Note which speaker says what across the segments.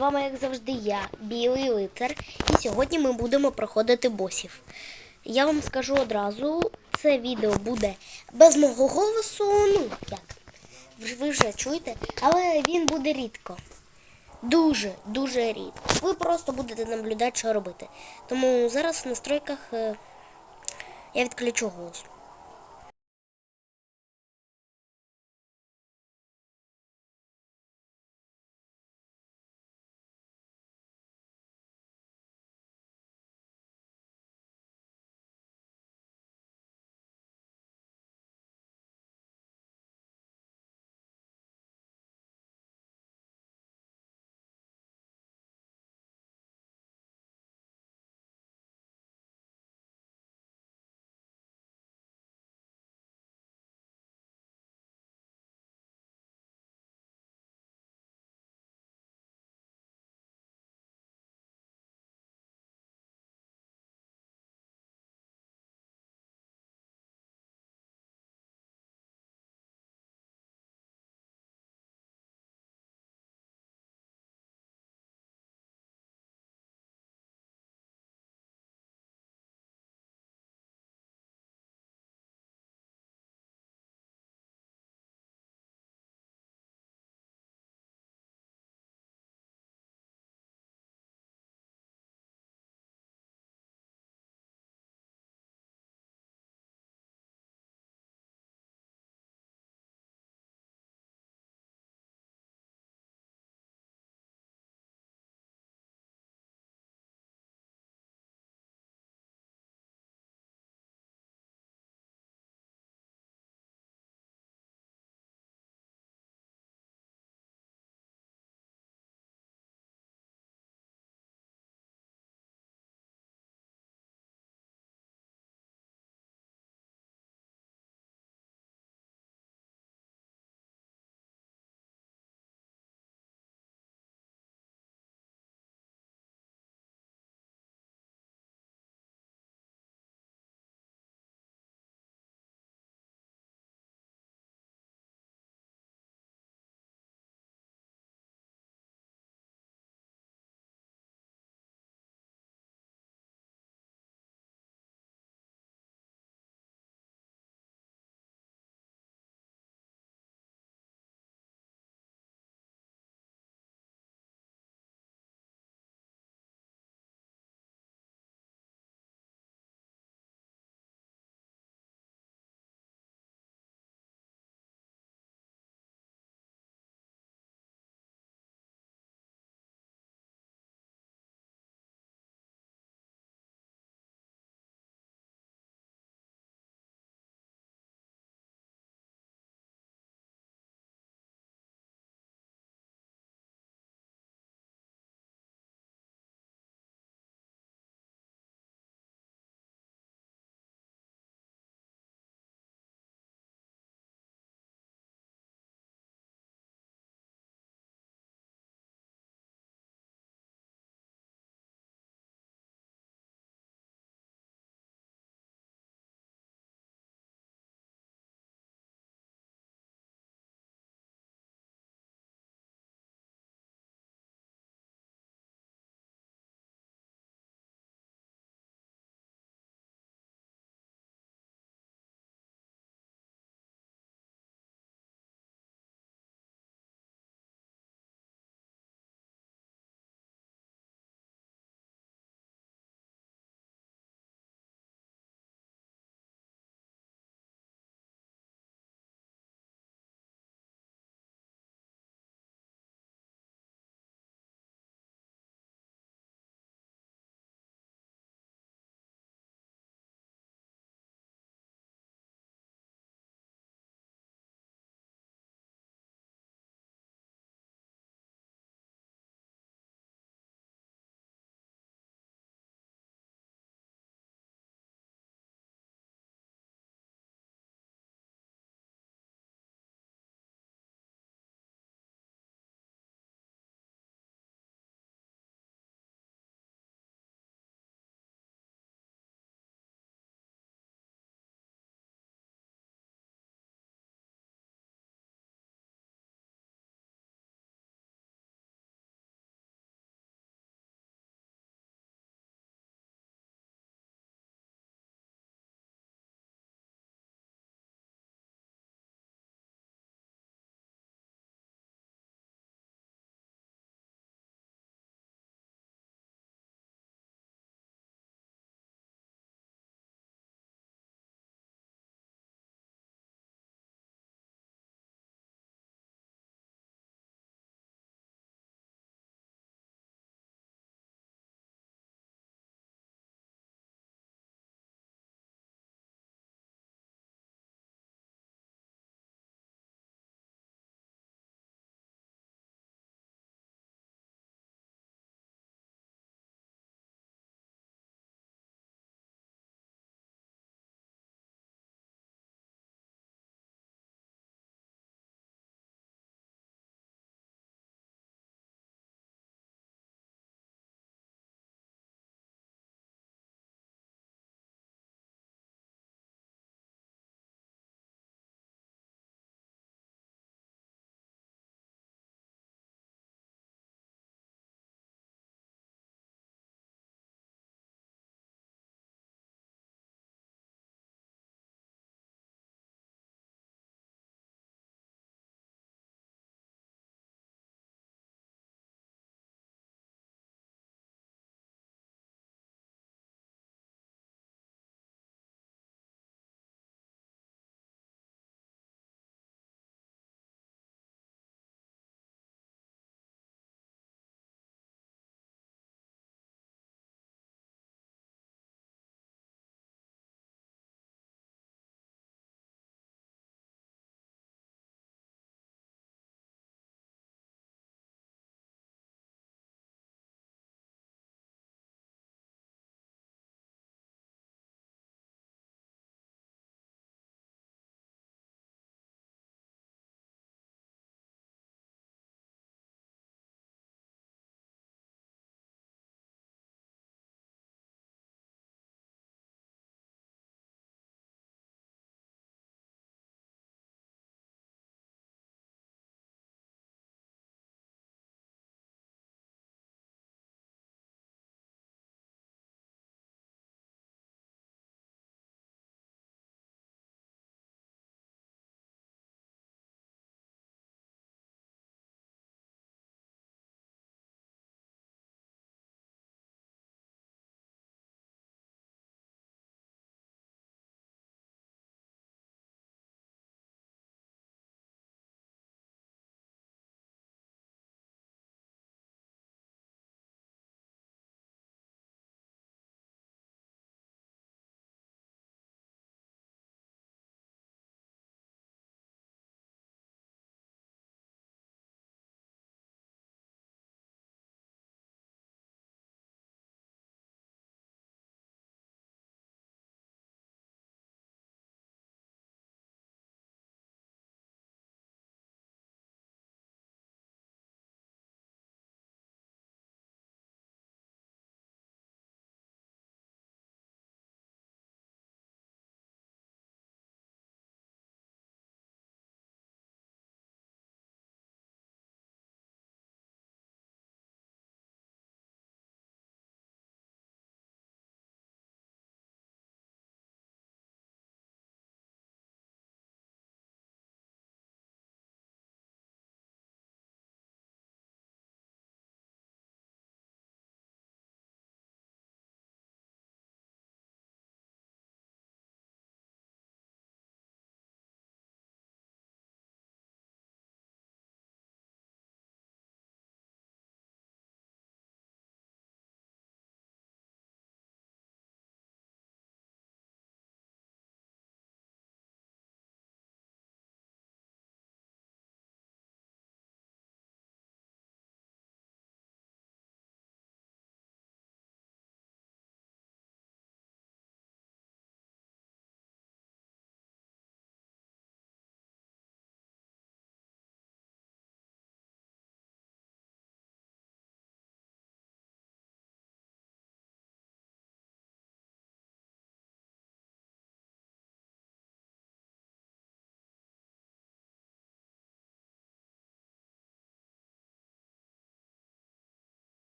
Speaker 1: вами, як завжди, я, Білий Лицар. І сьогодні ми будемо проходити босів. Я вам скажу одразу, це відео буде без мого голосу, ну як, ви- вже чуєте, але він буде рідко. Дуже, дуже рідко. Ви просто будете наблюдати, що робити. Тому зараз в настройках е, я відключу голос.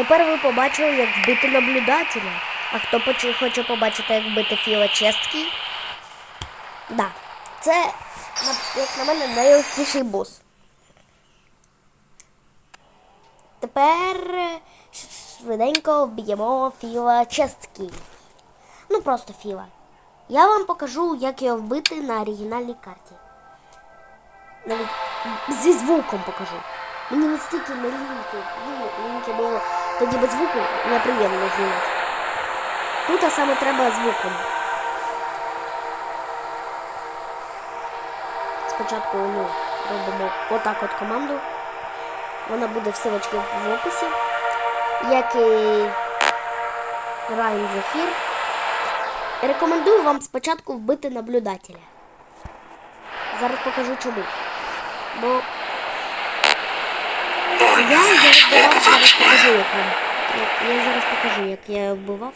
Speaker 1: Тепер ви побачили, як вбити наблюдателя. А хто хоче побачити, як вбити Філа Честкий? Да. Це, як на мене, найлегкіший бос. Тепер е, швиденько вб'ємо Філа Честкий. Ну просто Філа. Я вам покажу, як його вбити на оригінальній карті. Навіть зі звуком покажу. Мені настільки не ліньки, ну, ліньки було тоді без звуку неприємно знімати. Тут саме треба звуком. Спочатку ну, робимо отак от команду. Вона буде в силочці в описі. Як і Райн Зефір. Рекомендую вам спочатку вбити наблюдателя. Зараз покажу чому. Бо я, я вбивав, зараз покажу, як вам. Я, зараз покажу, як я вбивав.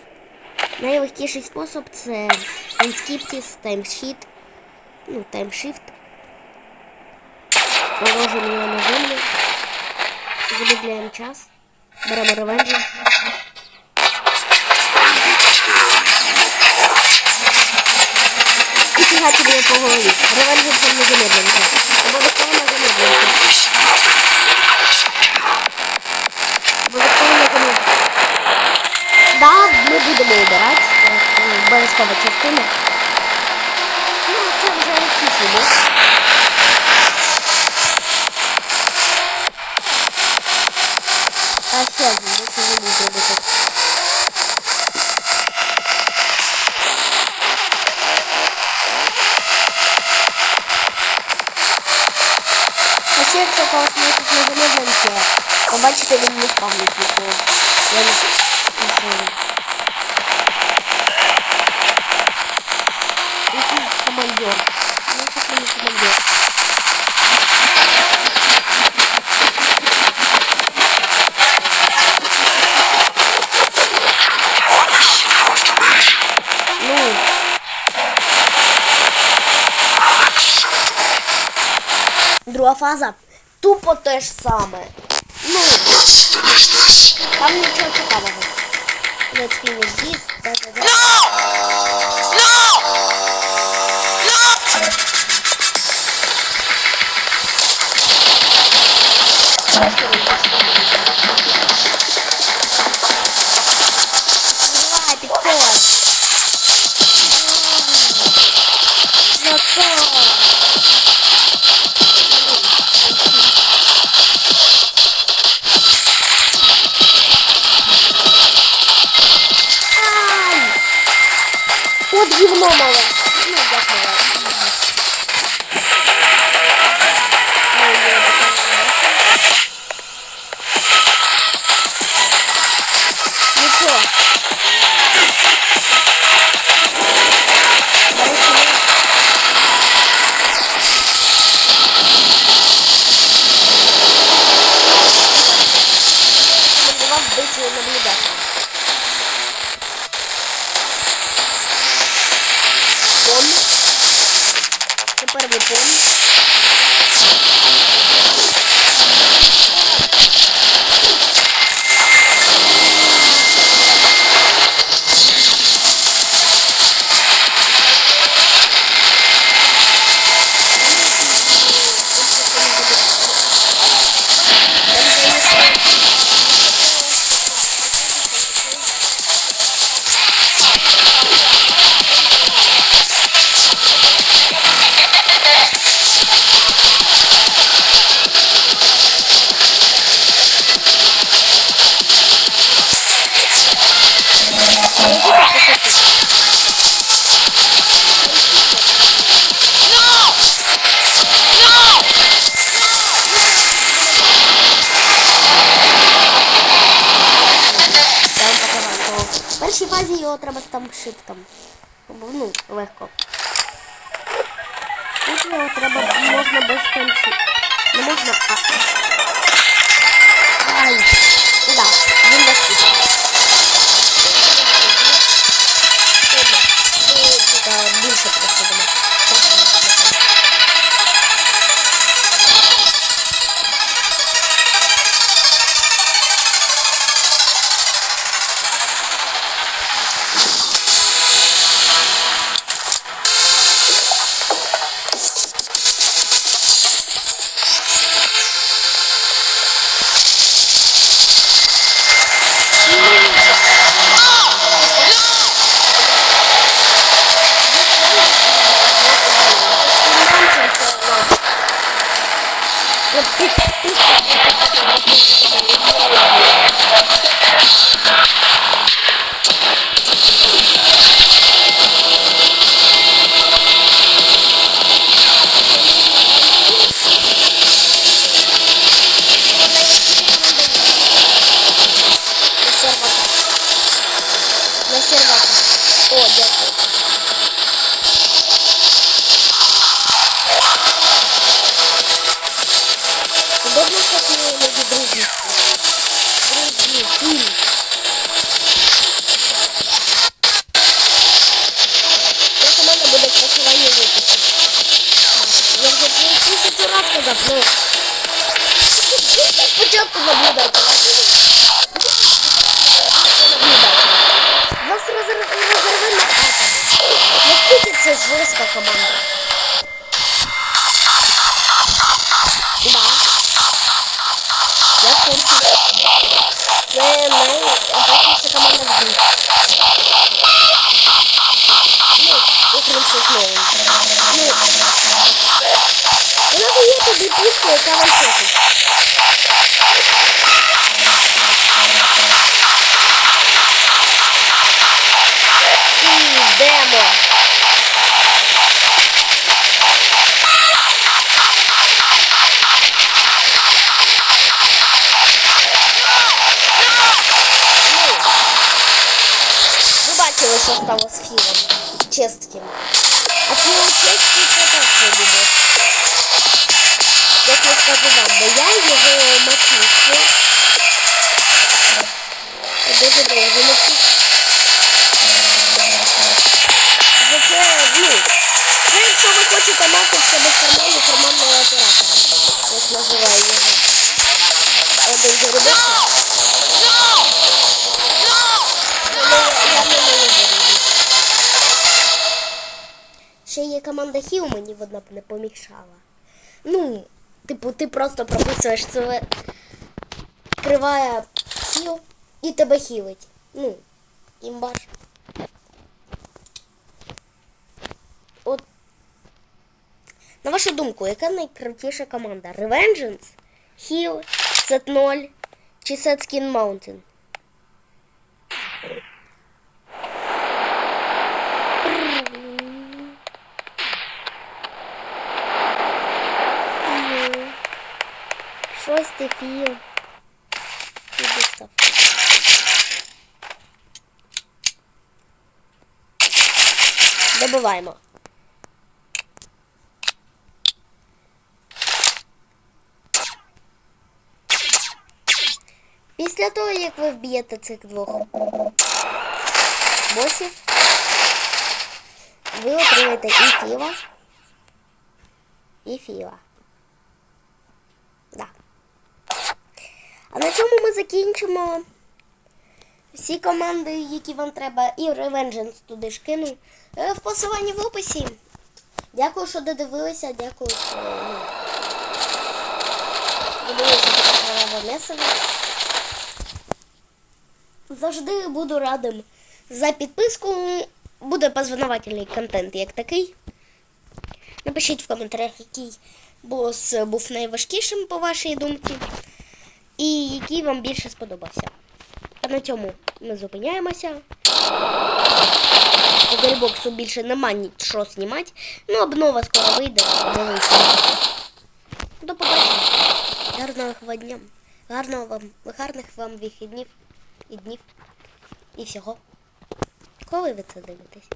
Speaker 1: Найлегкіший спосіб це Inskiptis, таймшіт. ну, таймшіфт. Положимо його на землю. Замедляємо час. Беремо ревенджер. І фігачимо його по голові. Ревенджер це не замедлюється. Обов'язково на замедлюється. Обов'язково на замедлюється. Да, ми будемо обирати. Це обов'язкова частина. Ну, це вже легкіше, да? А ще один, що не буду зробити. А побачите, він не спавнить нікого. Я не знаю. Який командир. Ну, це не командир. Ну. Друга фаза тупо те ж саме. Ну, там нічого цікавого. Let's finish this. Да-да-да. Давай, От гівно мале. Ну, там шитком. Ну, легко. Тут його треба можна без танці. Не можна, а. Ай! Да, він легкий. Це жорстка команда? Да. Я в курсі. Це найопасніша команда в грі. Ну, окрім соснової. Ну, вона дає тобі пушку, яка високить. Йдемо. Що стало з Філом честким. А Філ честкий це теж вибув. Як я скажу вам, бо я його мочився. Дуже довго мочився. За це, ну, це якщо ви хочете мати в себе карманного оператора. Як називаю його. Один заробився. Ще є команда Хіл, мені вона б не помішала. Ну, типу, ти просто прописуєш себе криває хіл і тебе хілить. Ну, імбаш. От. На вашу думку, яка найкрутіша команда? Revengeance, Heal, Set 0 чи Set Skin Mountain? Філ. Щось ти філ. Добиваємо. Після того, як ви вб'єте цих двох босів, ви отримаєте і філа, і філа. Да. А на цьому ми закінчимо. Всі команди, які вам треба, і Revengeance туди ж кину. е, В посиланні в описі. Дякую, що додивилися, дякую, що ну, додивилися до. Завжди буду радим за підписку. Буде познавательний контент як такий. Напишіть в коментарях, який бос був найважкішим по вашій думці. І який вам більше сподобався. А на цьому ми зупиняємося. По грибоксу більше нема нічого знімати. Ну, обнова скоро вийде. До побачення. Гарного дня. Гарного вам, гарних вам вихіднів і днів. І всього. Коли ви це дивитесь?